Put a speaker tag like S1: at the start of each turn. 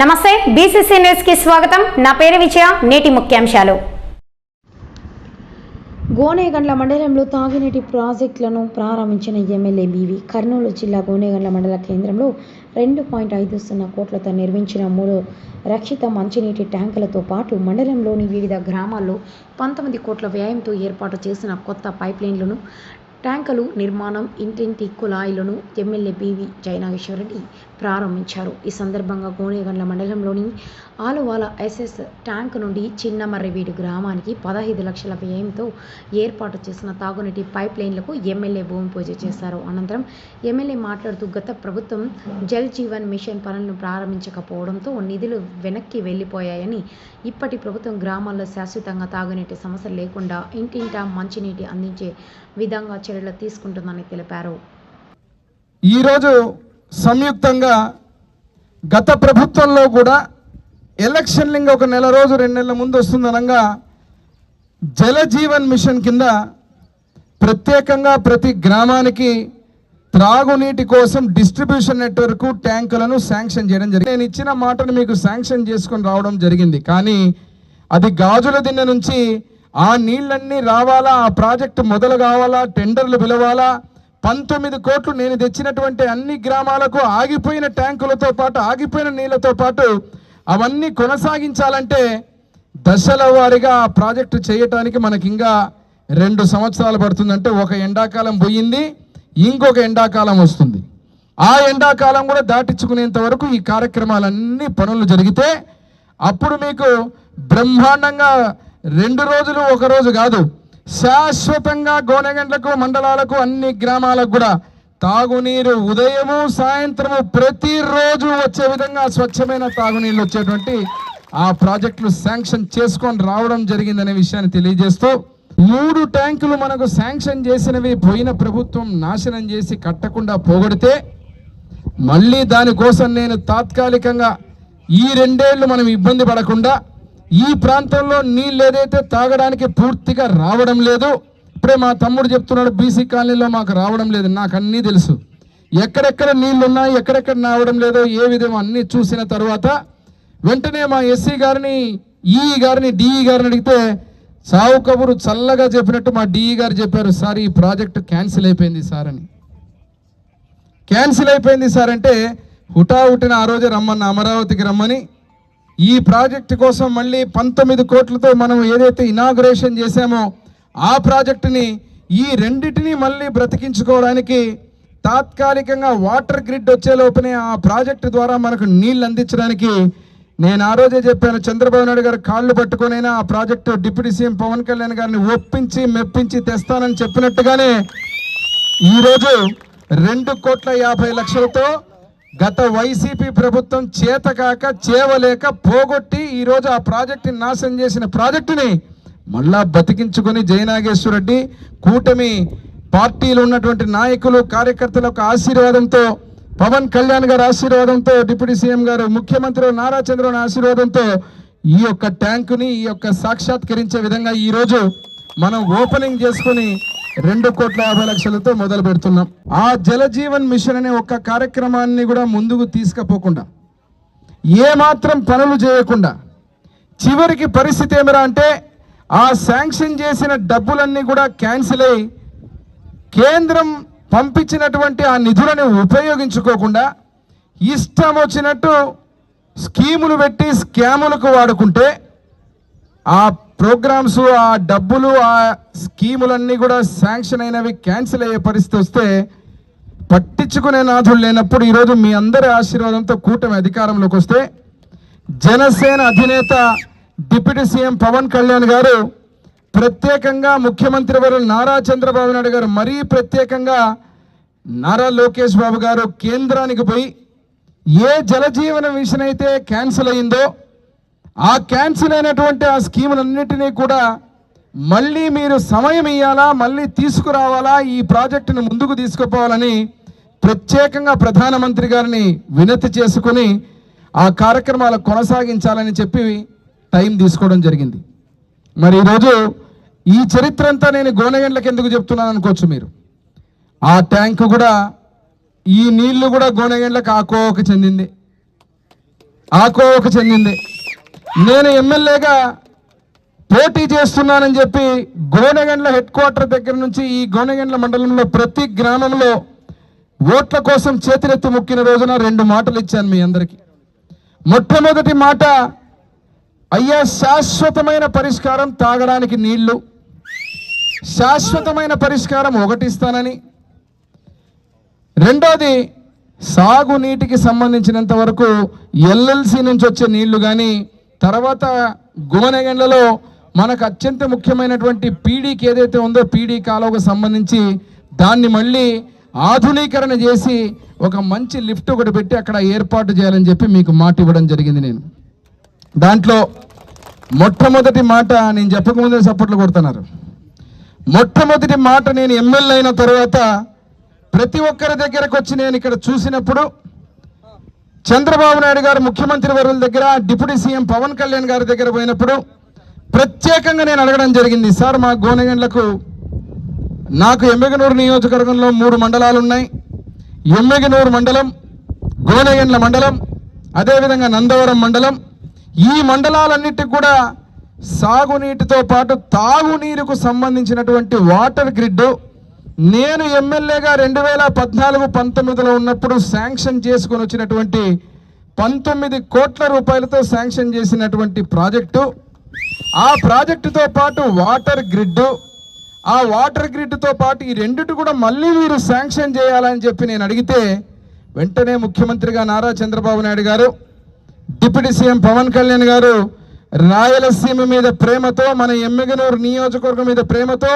S1: నమస్తే బీసీసీ న్యూస్కి స్వాగతం. నా పేరు విజయ నేటి ముఖ్యాంశాలు.
S2: గోనేగండ్ల మండలంలో తాగునీటి ప్రాజెక్టులను ప్రారంభించిన ఎమ్మెల్యే బీవీ కర్నూలు జిల్లా గోనేగండ్ల మండల కేంద్రంలో రెండు పాయింట్ ఐదు సున్నా కోట్లతో నిర్మించిన మూడు రక్షిత మంచినీటి ట్యాంకులతో పాటు మండలంలోని వివిధ గ్రామాల్లో పంతొమ్మిది కోట్ల వ్యయంతో ఏర్పాటు చేసిన కొత్త పైప్లైన్లను ట్యాంకులు నిర్మాణం ఇంటింటి కుళాయిలను ఎమ్మెల్యే బీవీ జయనాగేశ్వరరెడ్డి ప్రారంభించారు. ఈ సందర్భంగా గోనేగండ్ల మండలంలోని ఆలువాల ఎస్ఎస్ ట్యాంక్ నుండి చిన్నమర్రివీడు గ్రామానికి పదహైదు లక్షల వ్యయంతో ఏర్పాటు చేసిన తాగునీటి పైప్ లైన్లకు ఎమ్మెల్యే భూమి పూజ చేశారు. అనంతరం ఎమ్మెల్యే మాట్లాడుతూ గత ప్రభుత్వం జల్ జీవన్ మిషన్ పనులను ప్రారంభించకపోవడంతో నిధులు వెనక్కి వెళ్ళిపోయాయని ఇప్పటి ప్రభుత్వం గ్రామాల్లో శాశ్వతంగా తాగునీటి సమస్య లేకుండా ఇంటింటా మంచినీటి అందించే విధంగా చర్యలు తీసుకుంటుందని తెలిపారు.
S3: ఈరోజు సంయుక్తంగా గత ప్రభుత్వంలో కూడా ఎలక్షన్ లింగ ఒక నెల రోజు రెండు నెలల ముందు వస్తుందనగా జల జీవన్ మిషన్ కింద ప్రత్యేకంగా ప్రతి గ్రామానికి త్రాగునీటి కోసం డిస్ట్రిబ్యూషన్ నెట్వర్క్ ట్యాంకులను శాంక్షన్ చేయడం జరిగింది. నేను ఇచ్చిన మాటను మీకు శాంక్షన్ చేసుకొని రావడం జరిగింది. కానీ అది గాజుల దిన్న నుంచి ఆ నీళ్ళన్నీ రావాలా? ఆ ప్రాజెక్టు మొదలు కావాలా? టెండర్లు పిలవాలా? పంతొమ్మిది కోట్లు నేను తెచ్చినటువంటి అన్ని గ్రామాలకు ఆగిపోయిన ట్యాంకులతో పాటు ఆగిపోయిన నీళ్ళతో పాటు అవన్నీ కొనసాగించాలంటే దశల వారీగా ఆ ప్రాజెక్టు చేయటానికి మనకి ఇంకా రెండు సంవత్సరాలు పడుతుందంటే ఒక ఎండాకాలం పోయింది ఇంకొక ఎండాకాలం వస్తుంది. ఆ ఎండాకాలం కూడా దాటించుకునేంత వరకు ఈ కార్యక్రమాలన్నీ పనులు జరిగితే అప్పుడు మీకు బ్రహ్మాండంగా రెండు రోజులు ఒక రోజు కాదు శాశ్వతంగా గోనెగండ్లకు మండలాలకు అన్ని గ్రామాలకు కూడా తాగునీరు ఉదయము సాయంత్రము ప్రతిరోజు వచ్చే విధంగా స్వచ్ఛమైన తాగునీళ్ళు వచ్చేటువంటి ఆ ప్రాజెక్టులు శాంక్షన్ చేసుకొని రావడం జరిగిందనే విషయాన్ని తెలియజేస్తూ మూడు ట్యాంకులు మనకు శాంక్షన్ చేసినవి పోయిన ప్రభుత్వం నాశనం చేసి కట్టకుండా పోగొడితే మళ్ళీ దానికోసం నేను తాత్కాలికంగా ఈ రెండేళ్ళు మనం ఇబ్బంది పడకుండా ఈ ప్రాంతంలో నీళ్ళు ఏదైతే తాగడానికి పూర్తిగా రావడం లేదు ఇప్పుడే మా తమ్ముడు చెప్తున్నాడు బీసీ కాలనీలో మాకు రావడం లేదు నాకు అన్నీ తెలుసు. ఎక్కడెక్కడ నీళ్ళు ఉన్నాయి ఎక్కడెక్కడ రావడం లేదో ఏ విధంగా అన్నీ చూసిన తర్వాత వెంటనే మా ఎస్సీ గారిని ఈ గారిని డిఈ గారిని అడిగితే సావు కబురు చల్లగా చెప్పినట్టు మా డిఈ గారు చెప్పారు సార్ ఈ ప్రాజెక్టు క్యాన్సిల్ అయిపోయింది సార్ అని. క్యాన్సిల్ అయిపోయింది సార్ అంటే హుటాహుటిన ఆ రోజే రమ్మన్న అమరావతికి రమ్మని ఈ ప్రాజెక్టు కోసం మళ్ళీ పంతొమ్మిది కోట్లతో మనం ఏదైతే ఇనాగ్రేషన్ చేశామో ఆ ప్రాజెక్టుని ఈ రెండిటిని మళ్ళీ బ్రతికించుకోవడానికి తాత్కాలికంగా వాటర్ గ్రిడ్ వచ్చే లోపనే ఆ ప్రాజెక్టు ద్వారా మనకు నీళ్ళు అందించడానికి నేను ఆ రోజే చెప్పాను చంద్రబాబు నాయుడు గారు కాళ్ళు పట్టుకునైనా ఆ project deputy CM Pawan Kalyan గారిని ఒప్పించి మెప్పించి తెస్తానని చెప్పినట్టుగానే ఈరోజు రెండు కోట్ల యాభై లక్షలతో గత వైసీపీ ప్రభుత్వం చేతకాక చేవలేక పోగొట్టి ఈరోజు ఆ ప్రాజెక్టుని నాశనం చేసిన ప్రాజెక్టుని మళ్ళా బతికించుకొని జయనాగేశ్వరరెడ్డి కూటమి పార్టీలు ఉన్నటువంటి నాయకులు కార్యకర్తల యొక్క ఆశీర్వాదంతో పవన్ కళ్యాణ్ గారి ఆశీర్వాదంతో డిప్యూటీ సీఎం గారు ముఖ్యమంత్రి నారా చంద్రబాబు ఆశీర్వాదంతో ఈ యొక్క ట్యాంకుని ఈ యొక్క సాక్షాత్కరించే విధంగా ఈరోజు మనం ఓపెనింగ్ చేసుకుని రెండు కోట్ల యాభై లక్షలతో మొదలు పెడుతున్నాం. ఆ జలజీవన్ మిషన్ అనే ఒక్క కార్యక్రమాన్ని కూడా ముందుకు తీసుకపోకుండా ఏమాత్రం పనులు చేయకుండా చివరికి పరిస్థితి ఏమిరా అంటే ఆ శాంక్షన్ చేసిన డబ్బులన్నీ కూడా క్యాన్సిల్ అయ్యి కేంద్రం పంపించినటువంటి ఆ నిధులను ఉపయోగించుకోకుండా ఇష్టం వచ్చినట్టు స్కీములు పెట్టి స్కాములకు వాడుకుంటే ఆ ప్రోగ్రామ్స్ ఆ డబ్బులు ఆ స్కీములన్నీ కూడా శాంక్షన్ అయినవి క్యాన్సిల్ అయ్యే పరిస్థితి వస్తే పట్టించుకునే నాథుడు లేనప్పుడు ఈరోజు మీ అందరి ఆశీర్వాదంతో కూటమి అధికారంలోకి వస్తే జనసేన అధినేత డిప్యూటీ సీఎం పవన్ కళ్యాణ్ గారు ప్రత్యేకంగా ముఖ్యమంత్రి వారు నారా చంద్రబాబు నాయుడు గారు మరీ ప్రత్యేకంగా నారా లోకేష్ బాబు గారు కేంద్రానికి పోయి ఏ జలజీవన మిషన్ అయితే క్యాన్సిల్ అయిందో ఆ క్యాన్సిల్ అయినటువంటి ఆ స్కీములన్నిటినీ కూడా మళ్ళీ మీరు సమయం ఇవ్వాలా మళ్ళీ తీసుకురావాలా ఈ ప్రాజెక్టును ముందుకు తీసుకుపోవాలని ప్రత్యేకంగా ప్రధానమంత్రి గారిని వినతి చేసుకుని ఆ కార్యక్రమాలు కొనసాగించాలని చెప్పి టైం తీసుకోవడం జరిగింది. మరి ఈరోజు ఈ చరిత్ర అంతా నేను గోనెగండ్లకు ఎందుకు చెప్తున్నాను అనుకోవచ్చు మీరు. ఆ ట్యాంకు కూడా ఈ నీళ్ళు కూడా గోనెగండ్లకు ఆకోవకు చెందింది. ఆకోవకు చెందింది. నేను ఎమ్మెల్యేగా పోటీ చేస్తున్నానని చెప్పి గోనెగండ్ల హెడ్ క్వార్టర్ దగ్గర నుంచి ఈ గోనెగండ్ల మండలంలో ప్రతి గ్రామంలో ఓట్ల కోసం చేతులెత్తి ముక్కిన రోజున రెండు మాటలు ఇచ్చాను మీ అందరికీ. మొట్టమొదటి మాట అయ్యా శాశ్వతమైన పరిష్కారం తాగడానికి నీళ్ళు. శాశ్వతమైన పరిష్కారం ఒకటి ఇస్తానని. రెండోది సాగునీటికి సంబంధించినంత వరకు ఎల్ఎల్సి నుంచి వచ్చే నీళ్ళు కానీ తర్వాత గుమనగండ్లలో మనకు అత్యంత ముఖ్యమైనటువంటి పీడీకి ఏదైతే ఉందో పీడీ కాలువకు సంబంధించి దాన్ని మళ్ళీ ఆధునీకరణ చేసి ఒక మంచి లిఫ్ట్ ఒకటి పెట్టి అక్కడ ఏర్పాటు చేయాలని చెప్పి మీకు మాట ఇవ్వడం జరిగింది నేను. దాంట్లో మొట్టమొదటి మాట నేను చెప్పకముందే సపోర్ట్లు కొడుతున్నారు. మొట్టమొదటి మాట నేను ఎమ్మెల్యే అయిన తర్వాత ప్రతి ఒక్కరి దగ్గరకు వచ్చి నేను ఇక్కడ చూసినప్పుడు చంద్రబాబు నాయుడు గారు ముఖ్యమంత్రి వర్యుల దగ్గర డిప్యూటీ సీఎం పవన్ కళ్యాణ్ గారి దగ్గర పోయినప్పుడు ప్రత్యేకంగా నేను అడగడం జరిగింది. సార్ మా గోనగండ్లకు నాకు ఎమ్మెగనూరు నియోజకవర్గంలో మూడు మండలాలు ఉన్నాయి. ఎమ్మెగనూరు మండలం గోనగండ్ల మండలం అదేవిధంగా నందవరం మండలం. ఈ మండలాలన్నిటికి కూడా సాగునీటితో పాటు తాగునీరుకు సంబంధించినటువంటి వాటర్ గ్రిడ్ నేను ఎమ్మెల్యేగా రెండు వేల పద్నాలుగు పంతొమ్మిదిలో ఉన్నప్పుడు శాంక్షన్ చేసుకొని వచ్చినటువంటి పంతొమ్మిది కోట్ల రూపాయలతో శాంక్షన్ చేసినటువంటి ప్రాజెక్టు. ఆ ప్రాజెక్టుతో పాటు వాటర్ గ్రిడ్ ఆ వాటర్ గ్రిడ్తో పాటు ఈ రెండిటి కూడా మళ్ళీ మీరు శాంక్షన్ చేయాలని చెప్పి నేను అడిగితే వెంటనే ముఖ్యమంత్రిగా నారా చంద్రబాబు నాయుడు గారు డిప్యూటీ సీఎం పవన్ కళ్యాణ్ గారు రాయలసీమ మీద ప్రేమతో మన ఎమ్మెగనూరు నియోజకవర్గం మీద ప్రేమతో